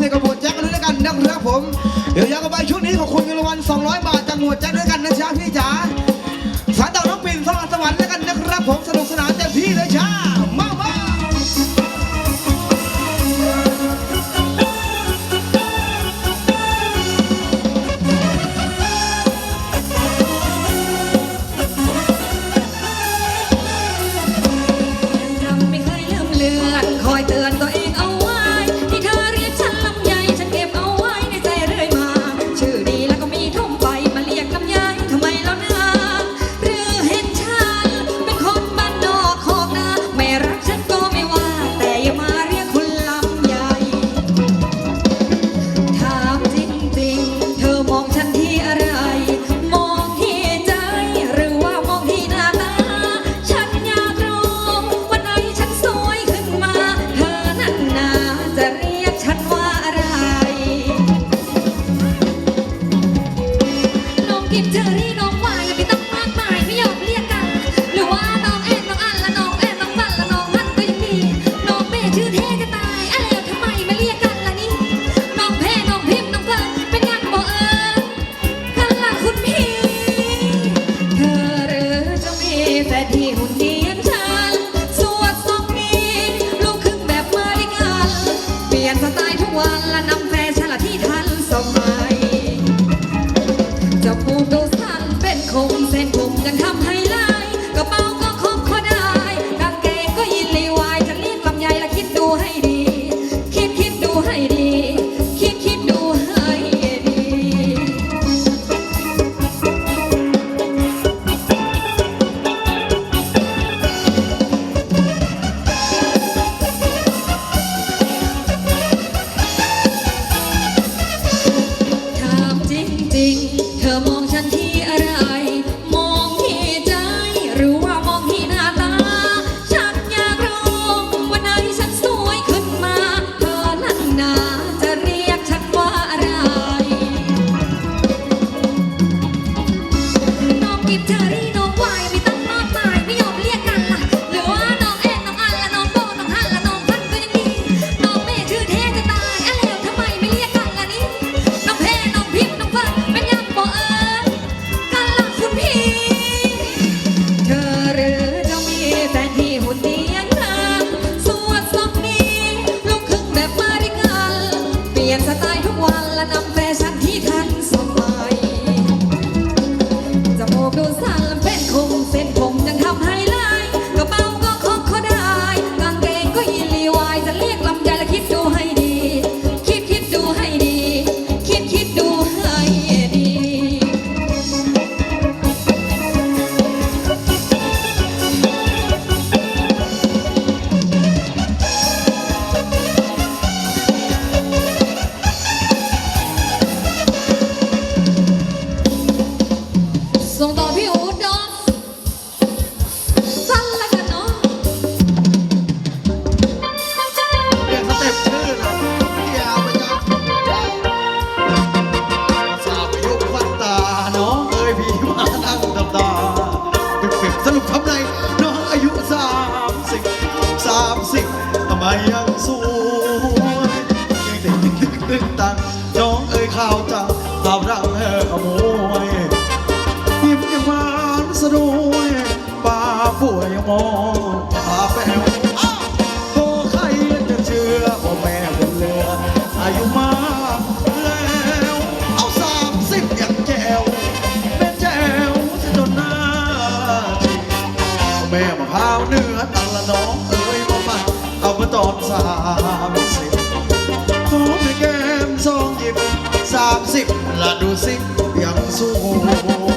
เสกกับผมแจ็คกันด้วยกันนะครับผม เดี๋ยวยากกันไปชุดนี้ของคุณเงินรางวัล200 บาทจากหมวดแจ็คด้วยกันนะจ๊ะพี่จ๋าสารต่อน้องปิ่นสวรรค์สวรรค์ด้วยกันนะครับผมสนุกสนานเต็มที่เลยจ้า ที่หุ่นดียนฉันสวดทรงนี้ลูกครึ่งแบบเมอได้กัน เปลี่ยนสไตล์ทุกวันและนำแฟชั่นละที่ทันสมัยจมูกดูสั้นเป็นคมเส้นผมยังทำให้ลายกระเป๋าก็ครบพอได้กางเกงก็ยินลีวายจะรีบลำไยและคิดดูให้ ว่านั่งดำตาเป็ดเป็ดสรุปทำไรน้องอายุสามสิบสามสิบทำไมยังสวยยังเด็กนึกตึกนึตังน้องเอ้ยข่าวจังตามรังเฮอขโมยยิ้มยังหวานสะดุยป้าป่วยยังมอง น้องเอ๋ยมาเอามาตอนสามสิบหอมในแก้มสองหยิบสามสิบละดูสิยังสู้